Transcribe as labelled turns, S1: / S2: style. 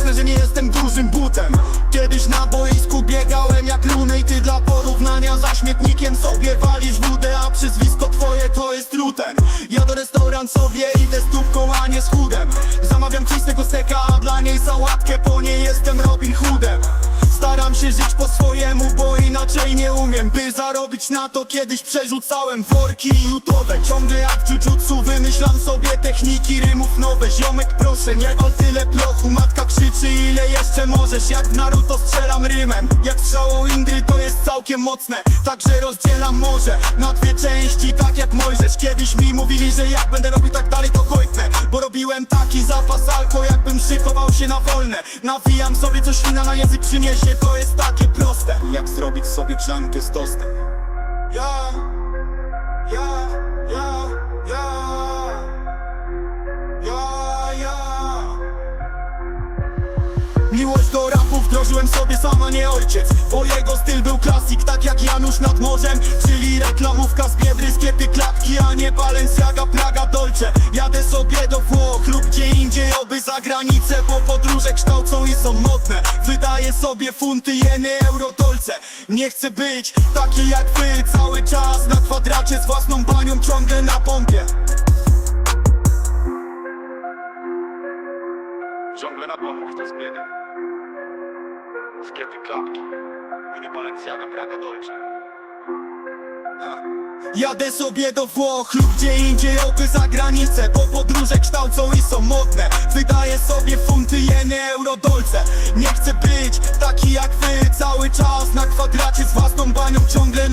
S1: jasne, że nie jestem dużym butem. Kiedyś na boisku biegałem jak luny I ty dla porównania za śmietnikiem sobie walisz wódę A przyzwisko twoje to jest Luten Ja do restaurant idę z tubką, a nie z chudem. Zamawiam czystego steka, a dla niej sałatkę Po niej jestem Robin Hoodem. Staram się żyć po swojemu, bo inaczej nie umiem By zarobić na to. Kiedyś przerzucałem worki jutowe Ciągle jak w jujutsu wymyślam sobie techniki, rymów nowe. Ziomek proszę, nie wal tyle plochu Matka krzyczy ile jeszcze możesz? Jak w Naruto strzelam rymem. Jak strzałą Indry to jest całkiem mocne. Także rozdzielam morze na dwie części Tak jak Mojżesz. Kiedyś mi mówili, że jak będę robił tak dalej to kojknę Bo robiłem taki zapas alko jakbym szykował się na wolne. Nawijam sobie coś wina na język przyniesie. To jest takie proste. Jak zrobić sobie grzankę z tostem Miłość do rapu wdrożyłem sobie sam, a nie ojciec. Bo jego styl był klasik, tak jak Janusz nad morzem. Czyli reklamówka z Biedry, sklepy klatki A nie Balenciaga, Praga, Dolce. Jadę sobie do Włoch lub gdzie indziej Oby za granicę, bo podróże kształcą i są modne. Wydaję sobie funty, jeny, euro, dolce Nie chcę być taki jak wy Cały czas na kwadracie z własną banią Ciągle na pompie.
S2: Ciągle na pomów to z biedy Sklepy klapki Balenciaga, Praga, Dolce.
S1: Jadę sobie do Włoch lub gdzie indziej oby za granicę Bo podróże kształcą i są modne. Wydaję sobie funty, jeny, euro, dolce Nie chcę być taki jak wy Cały czas na kwadracie z własną banią Ciągle